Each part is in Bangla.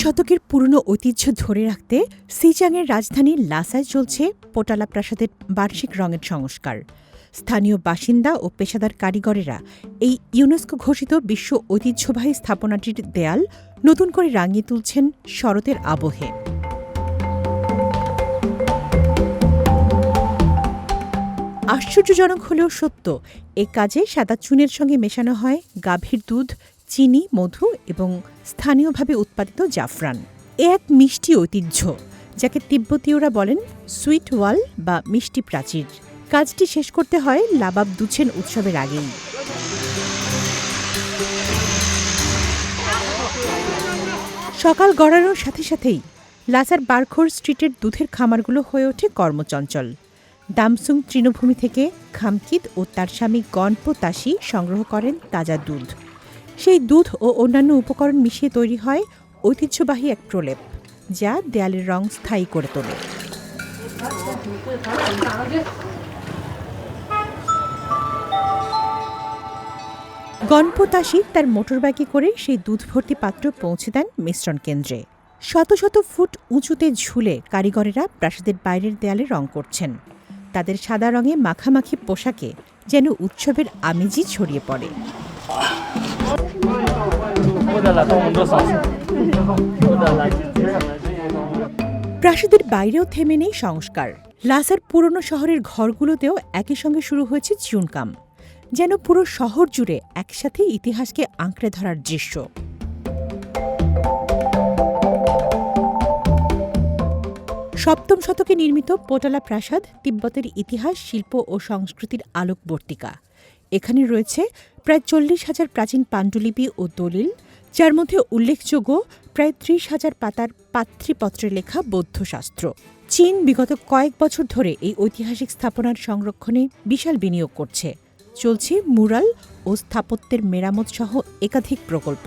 শতকের পুরনো ঐতিহ্য ধরে রাখতে সিজাংয়ের রাজধানী লাসায় চলছে পোটালা প্রাসাদের বার্ষিক রঙের সংস্কার। স্থানীয় বাসিন্দা ও পেশাদার কারিগরেরা এই ইউনেস্কো ঘোষিত বিশ্ব ঐতিহ্যবাহী স্থাপনাটির দেয়াল নতুন করে রাঙিয়ে তুলছেন শরতের আবহে। আশ্চর্যজনক হলেও সত্য, এ কাজে সাদা চুনের সঙ্গে মেশানো হয় গাভীর দুধ চিনি, মধু এবং স্থানীয়ভাবে উৎপাদিত জাফরান। এ এক মিষ্টি ঐতিহ্য, যাকে তিব্বতীয়রা বলেন সুইট ওয়াল বা মিষ্টি প্রাচীর। কাজটি শেষ করতে হয় লাবাব দুছেন উৎসবের আগেই। সকাল গড়ানোর সাথে সাথেই লাসার বারখোর স্ট্রিটের দুধের খামারগুলো হয়ে ওঠে কর্মচঞ্চল। দামসুং তৃণভূমি থেকে খামকিত ও তার স্বামী গণপ তাসি সংগ্রহ করেন তাজা দুধ। সেই দুধ ও অন্যান্য উপকরণ মিশিয়ে তৈরি হয় ঐতিহ্যবাহী এক প্রলেপ, যা দেয়ালের রং স্থায়ী করে তোলে। গণপতাসী তার মোটরবাইকে করে সেই দুধ ভর্তি পাত্র পৌঁছে দেন মিশ্রণ কেন্দ্রে। শত শত ফুট উঁচুতে ঝুলে কারিগরেরা প্রাসাদের বাইরের দেয়ালে রং করছেন। তাদের সাদা রঙে মাখামাখি পোশাকে যেন উৎসবের আমেজই ছড়িয়ে পড়ে। প্রাসাদের বাইরেও থেমে নেই সংস্কার। লাসার পুরনো শহরের ঘরগুলোতেও একই সঙ্গে শুরু হয়েছে চুনকাম, যেন পুরো শহর জুড়ে একসাথে ইতিহাসকে আঁকড়ে ধরার দৃশ্য। সপ্তম শতকে নির্মিত পোটালা প্রাসাদ তিব্বতের ইতিহাস, শিল্প ও সংস্কৃতির আলোকবর্তিকা। এখানে রয়েছে প্রায় চল্লিশ হাজার প্রাচীন পাণ্ডুলিপি ও দলিল, যার মধ্যে উল্লেখযোগ্য প্রায় ত্রিশ হাজার পাতার পাত্রীপত্রে লেখা বৌদ্ধশাস্ত্র। চীন বিগত কয়েক বছর ধরে এই ঐতিহাসিক স্থাপনার সংরক্ষণে বিশাল বিনিয়োগ করছে। চলছে মুরাল ও স্থাপত্যের মেরামত সহ একাধিক প্রকল্প।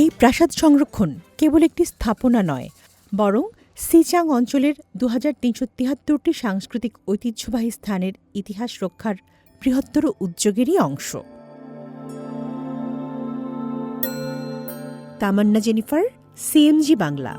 এই প্রাসাদ সংরক্ষণ কেবল একটি স্থাপনা নয়, বরং সিচাং অঞ্চলের দু হাজার তিনশো তিয়াত্তরটি সাংস্কৃতিক ঐতিহ্যবাহী স্থানের ইতিহাস রক্ষার বৃহত্তর উদ্যোগেরই অংশ। Tamanna Jennifer, CMG Bangla.